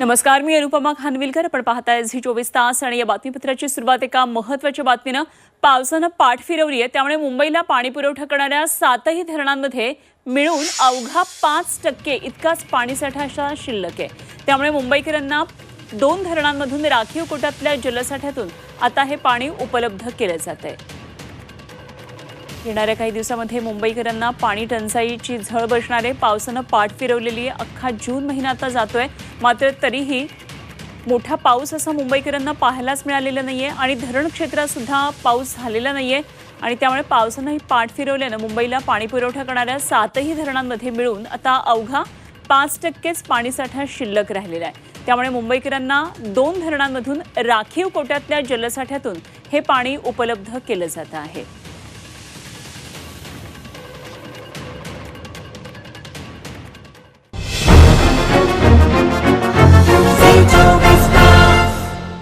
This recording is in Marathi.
नमस्कार मी अनुपमा खानविलकर. आपण पाहताय झी चोवीस तास आणि या बातमीपत्राची सुरुवात एका महत्त्वाच्या बातमीनं पावसानं पाठ फिरवली आहे. त्यामुळे मुंबईला पाणी पुरवठा करणाऱ्या सातही धरणांमध्ये मिळून अवघा पाच टक्के इतकाच पाणीसाठा असा शिल्लक आहे. त्यामुळे मुंबईकरांना दोन धरणांमधून राखीव कोटातल्या जलसाठ्यातून आता हे पाणी उपलब्ध केलं जात आहे येणाऱ्या काही दिवसामध्ये मुंबईकरांना पाणी टंचाईची झळ बसणार आहे पावसानं पाठ फिरवलेली आहे. अख्खा जून महिना आता जातोय. मात्र तरीही मोठा पाऊस असा मुंबईकरांना पाहायलाच मिळालेला नाहीये आणि धरण क्षेत्रात सुद्धा पाऊस झालेला नाहीये. आणि त्यामुळे पावसानं ही पाठ फिरवल्यानं मुंबईला पाणी पुरवठा करणाऱ्या सातही धरणांमध्ये मिळून आता अवघा पाच टक्केच पाणीसाठा शिल्लक राहिलेला आहे. त्यामुळे मुंबईकरांना दोन धरणांमधून राखीव कोट्यातल्या जलसाठ्यातून हे पाणी उपलब्ध केलं जात आहे.